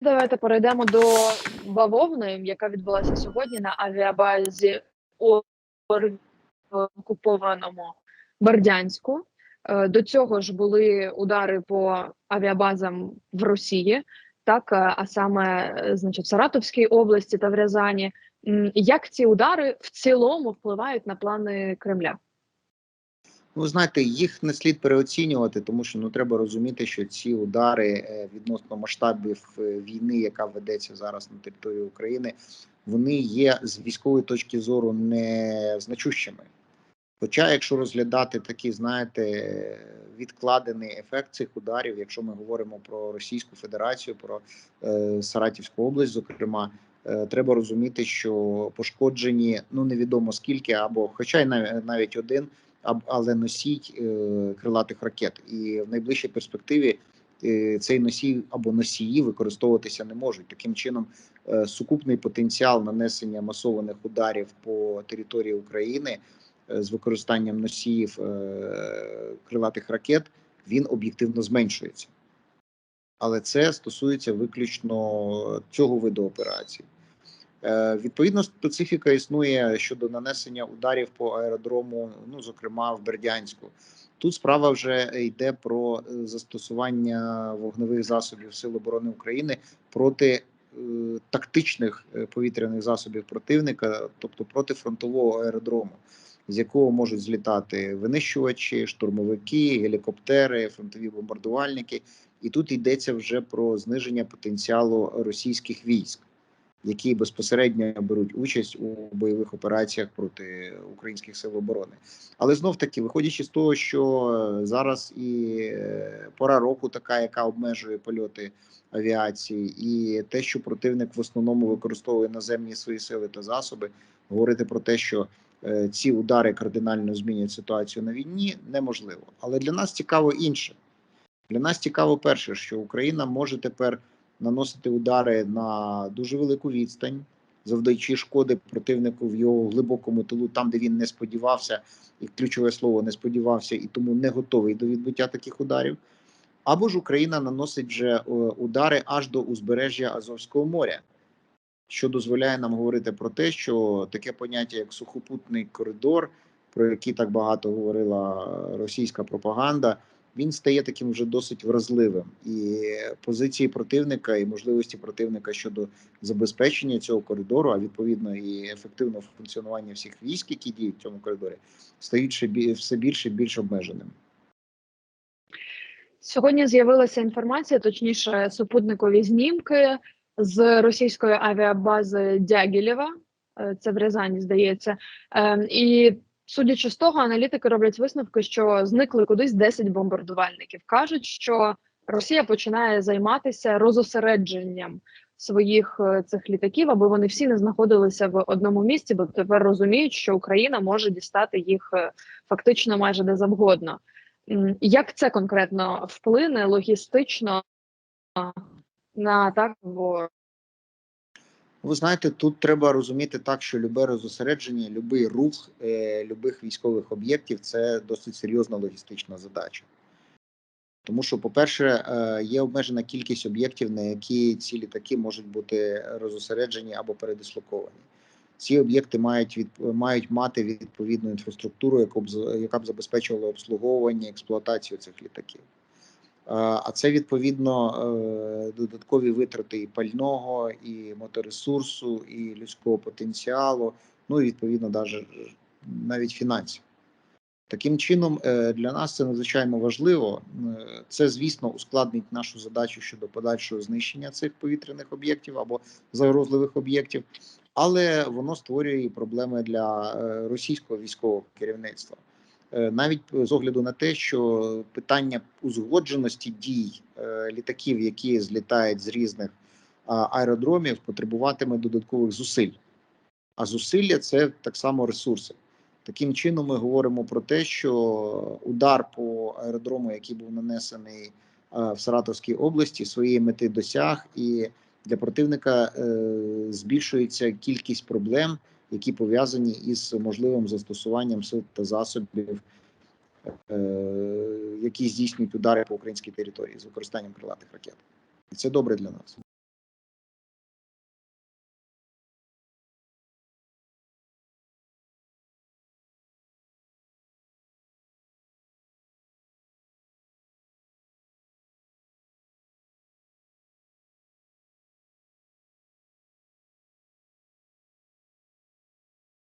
Давайте перейдемо до бавовни, яка відбулася сьогодні на авіабазі у окупованому Бердянську. Е, До цього ж були удари по авіабазам в Росії, так е, а саме е, значить, в Саратовській області та в Рязані. Як ці удари в цілому впливають на плани Кремля? Ну, знаєте, їх не слід переоцінювати, тому що ну треба розуміти, що ці удари е, відносно масштабів е, війни, яка ведеться зараз на території України, вони є з військової точки зору не значущими. Хоча, якщо розглядати такий, знаєте, відкладений ефект цих ударів, якщо ми говоримо про Російську Федерацію, про е, Саратівську область, зокрема, е, треба розуміти, що пошкоджені ну невідомо скільки, або хоча й навіть, навіть один але носій е, крилатих ракет. І в найближчій перспективі е, цей носій або носії використовуватися не можуть. Таким чином, е, сукупний потенціал нанесення масованих ударів по території України з використанням носіїв крилатих ракет він об'єктивно зменшується. Але це стосується виключно цього виду операцій. Е, Відповідно, специфіка існує щодо нанесення ударів по аеродрому, ну зокрема в Бердянську. Тут справа вже йде про е, застосування вогневих засобів Сил оборони України проти е, тактичних повітряних засобів противника, тобто проти фронтового аеродрому, з якого можуть злітати винищувачі, штурмовики, гелікоптери, фронтові бомбардувальники. І тут йдеться вже про зниження потенціалу російських військ які безпосередньо беруть участь у бойових операціях проти українських сил оборони. Але знов таки, виходячи з того, що зараз і е, пора року, така, яка обмежує польоти авіації, і те, що противник в основному використовує наземні свої сили та засоби, говорити про те, що е, ці удари кардинально змінять ситуацію на війні, неможливо. Але для нас цікаво інше. Для нас цікаво перше, що Україна може тепер наносити удари на дуже велику відстань, завдаючи шкоди противнику в його глибокому тилу, там де він не сподівався, і ключове слово не сподівався, і тому не готовий до відбиття таких ударів. Або ж Україна наносить вже е, удари аж до узбережжя Азовського моря, що дозволяє нам говорити про те, що таке поняття, як сухопутний коридор, про який так багато говорила російська пропаганда, він стає таким вже досить вразливим. І позиції противника і можливості противника щодо забезпечення цього коридору, а відповідно і ефективного функціонування всіх військ, які діють в цьому коридорі, стають все більше і більш обмеженими. Сьогодні з'явилася інформація, точніше, супутникові знімки з російської авіабази Дягілєва. Е, Це в Рязані, здається. Ем, І судячи з того, аналітики роблять висновки, що зникли кудись 10 бомбардувальників. кажуть, що Росія починає займатися розосередженням своїх е, цих літаків, аби вони всі не знаходилися в одному місці, бо тепер розуміють, що Україна може дістати їх е, фактично майже де завгодно. Як це конкретно вплине логістично на атаку? Ви знаєте, тут треба розуміти так, що любе розосередження, любий рух е, любих військових об'єктів це досить серйозна логістична задача. Тому що, по-перше, е, є обмежена кількість об'єктів, на які ці літаки можуть бути розосереджені або передислоковані. Ці об'єкти мають від мають мати відповідну інфраструктуру, яку б яка б забезпечувала обслуговування, експлуатацію цих літаків. Е, А це відповідно е, додаткові витрати і пального, і моторесурсу, і людського потенціалу, ну і відповідно даже навіть фінансів. Таким чином, е, для нас це надзвичайно важливо. Е, Це, звісно, ускладнить нашу задачу щодо подальшого знищення цих повітряних об'єктів або загрозливих об'єктів, але воно створює проблеми для е, російського військового керівництва. Е, навіть з огляду на те, що питання узгодженості дій е, літаків, які злітають з різних аеродромів, потребуватиме додаткових зусиль. А зусилля це так само ресурси. Таким чином, ми говоримо про те, що удар по аеродрому, який був нанесений е, в Саратовській області, своєї мети досяг, і для противника збільшується кількість проблем, які пов'язані із можливим застосуванням сил та засобів, е, які здійснюють удари по українській території з використанням крилатих ракет. І це добре для нас.